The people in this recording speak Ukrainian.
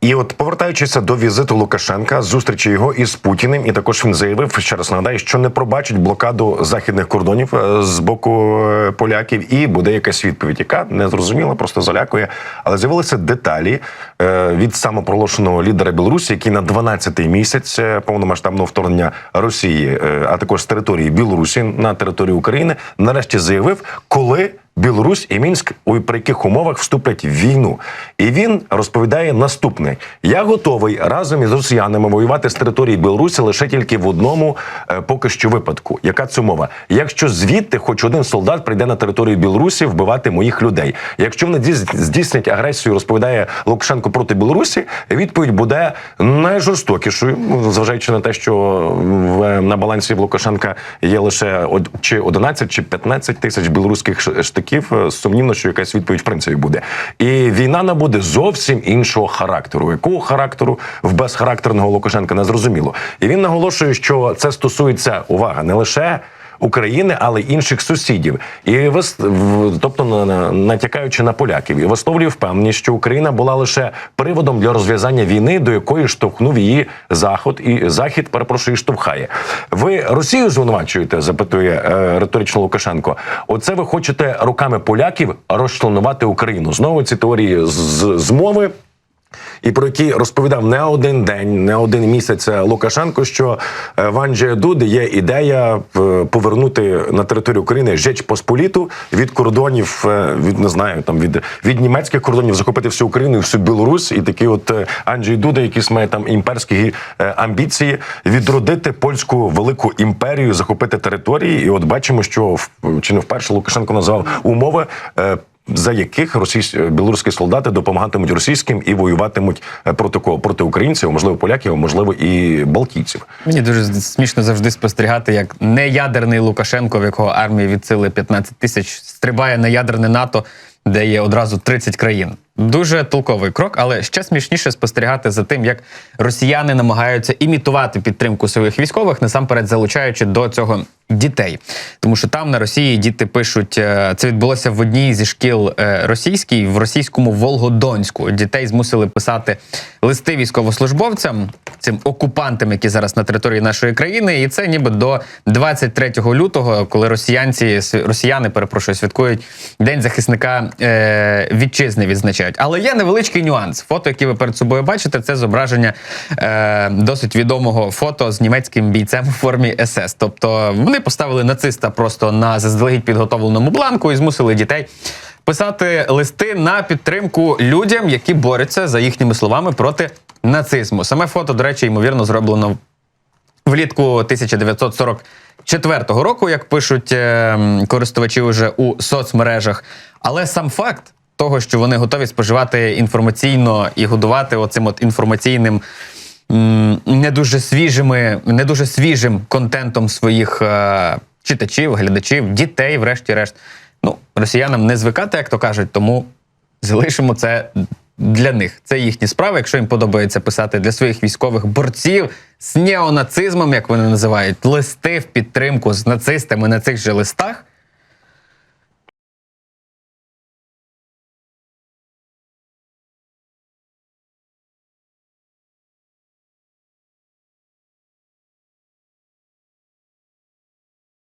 І от повертаючися до візиту Лукашенка, зустрічі його із Путіним, і також він заявив, ще раз нагадаю, що не пробачить блокаду західних кордонів е, з боку е, поляків, і буде якась відповідь, яка не зрозуміла, просто залякує. Але з'явилися деталі е, від самопроголошеного лідера Білорусі, який на 12-й місяць повномасштабного вторгнення Росії, а також з території Білорусі на територію України, нарешті заявив, коли. Білорусь і Мінськ у при яких умовах вступлять в війну. І він розповідає наступне: я готовий разом із росіянами воювати з території Білорусі лише тільки в одному е, поки що випадку. Яка це мова? Якщо звідти хоч один солдат прийде на територію Білорусі вбивати моїх людей. Якщо вони здійс- здійснять агресію, розповідає Лукашенко проти Білорусі, відповідь буде найжорстокішою, ну, зважаючи на те, що в на балансі в Лукашенка є лише чи 11, чи 15 тисяч білоруських штиків. Е, Сумнівно, що якась відповідь в принципі буде. І війна набуде зовсім іншого характеру. Якого характеру в безхарактерного Лукашенка не зрозуміло. І він наголошує, що це стосується увага не лише. України, але інших сусідів, і вис... тобто на- на- натякаючи на поляків, і висловлює впевненість, що Україна була лише приводом для розв'язання війни, до якої штовхнув її заход, і захід перепрошую штовхає. Ви Росію звинувачуєте? запитує е, риторично Лукашенко. Оце ви хочете руками поляків розчленувати Україну. Знову ці теорії з змови і про які розповідав не один день, не один місяць Лукашенко, що е, в Анджея Дуди є ідея е, повернути на територію України Жеч Посполіту від кордонів, е, від не знаю, там від, від німецьких кордонів захопити всю Україну і всю Білорусь. І такий от е, Анджей Дуда, якийсь має там імперські е, амбіції, відродити польську велику імперію, захопити території. І от бачимо, що чи не вперше Лукашенко назвав умови. За яких російсь... білоруські солдати допомагатимуть російським і воюватимуть е, проти кого? Проти українців, можливо, поляків, можливо і балтійців. Мені дуже смішно завжди спостерігати, як неядерний Лукашенко, в якого армії від сили 15 тисяч, стрибає на ядерне НАТО, де є одразу 30 країн. Дуже толковий крок, але ще смішніше спостерігати за тим, як росіяни намагаються імітувати підтримку своїх військових, насамперед залучаючи до цього дітей. Тому що там на Росії діти пишуть, е, це відбулося в одній зі шкіл е, російській, в російському Волгодонську. Дітей змусили писати листи військовослужбовцям, цим окупантам, які зараз на території нашої країни, і це ніби до 23 лютого, коли росіянці росіяни перепрошую, святкують День захисника е, вітчизни, відзначають. Але є невеличкий нюанс. Фото, яке ви перед собою бачите, це зображення е, досить відомого фото з німецьким бійцем у формі СС. Тобто вони поставили нациста просто на заздалегідь підготовленому бланку і змусили дітей. Писати листи на підтримку людям, які борються за їхніми словами проти нацизму. Саме фото, до речі, ймовірно, зроблено влітку 1944 року, як пишуть е, користувачі вже у соцмережах. Але сам факт того, що вони готові споживати інформаційно і годувати оцим от інформаційним. Не дуже свіжими, не дуже свіжим контентом своїх е, читачів, глядачів, дітей, врешті-решт. Ну, росіянам не звикати, як то кажуть, тому залишимо це для них. Це їхні справи. Якщо їм подобається писати для своїх військових борців з неонацизмом, як вони називають, листи в підтримку з нацистами на цих же листах.